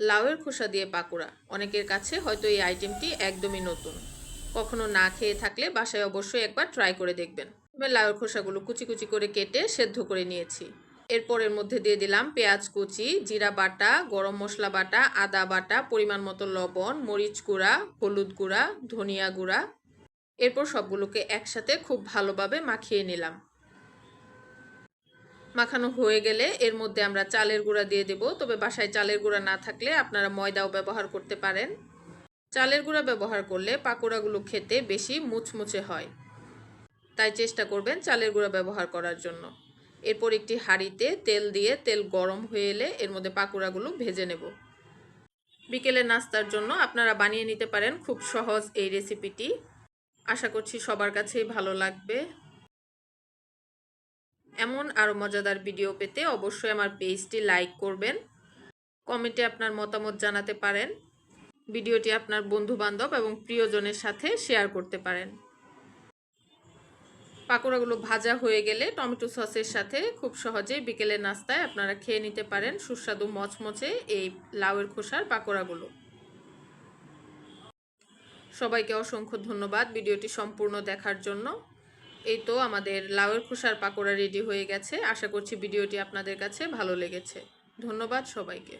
লাউয়ের খোসা দিয়ে পাকোড়া। অনেকের কাছে হয়তো এই আইটেমটি একদমই নতুন। কখনো না খেয়ে থাকলে বাসায় অবশ্যই একবার ট্রাই করে দেখবেন। এবার লাউয়ের খোসাগুলো কুচি কুচি করে কেটে সেদ্ধ করে নিয়েছি। এরপর এর মধ্যে দিয়ে দিলাম পেঁয়াজ কুচি, জিরা বাটা, গরম মশলা বাটা, আদা বাটা, পরিমাণ মতো লবণ, মরিচ গুঁড়া, হলুদ গুঁড়া, ধনিয়া গুঁড়া। এরপর সবগুলোকে একসাথে খুব ভালোভাবে মাখিয়ে নিলাম। মাখানো হয়ে গেলে এর মধ্যে আমরা চালের গুঁড়া দিয়ে দেব। তবে বাসায় চালের গুঁড়া না থাকলে আপনারা ময়দাও ব্যবহার করতে পারেন। চালের গুঁড়া ব্যবহার করলে পাকোড়াগুলো খেতে বেশি মুচমুচে হয়। তাই চেষ্টা করবেন চালের গুঁড়া ব্যবহার করার জন্য। এরপর একটি হাঁড়িতে তেল দিয়ে তেল গরম হয়ে এলে এর মধ্যে পাকোড়াগুলো ভেজে নেব। বিকেলে নাস্তার জন্য আপনারা বানিয়ে নিতে পারেন খুব সহজ এই রেসিপিটি। আশা করছি সবার কাছেই ভালো লাগবে। এমন আরও মজাদার ভিডিও পেতে অবশ্যই আমার পেজটি লাইক করবেন, কমেন্টে আপনার মতামত জানাতে পারেন, ভিডিওটি আপনার বন্ধু বান্ধব এবং প্রিয়জনের সাথে শেয়ার করতে পারেন। পাকোড়াগুলো ভাজা হয়ে গেলে টমেটো সসের সাথে খুব সহজেই বিকেলের নাস্তায় আপনারা খেয়ে নিতে পারেন সুস্বাদু মচমচে এই লাউয়ের খোসার পাকোড়াগুলো। সবাইকে অসংখ্য ধন্যবাদ ভিডিওটি সম্পূর্ণ দেখার জন্য। এই তো আমাদের লাউয়ের খোসার পাকোড়া রেডি হয়ে গেছে। আশা করছি ভিডিওটি আপনাদের কাছে ভালো লেগেছে। ধন্যবাদ সবাইকে।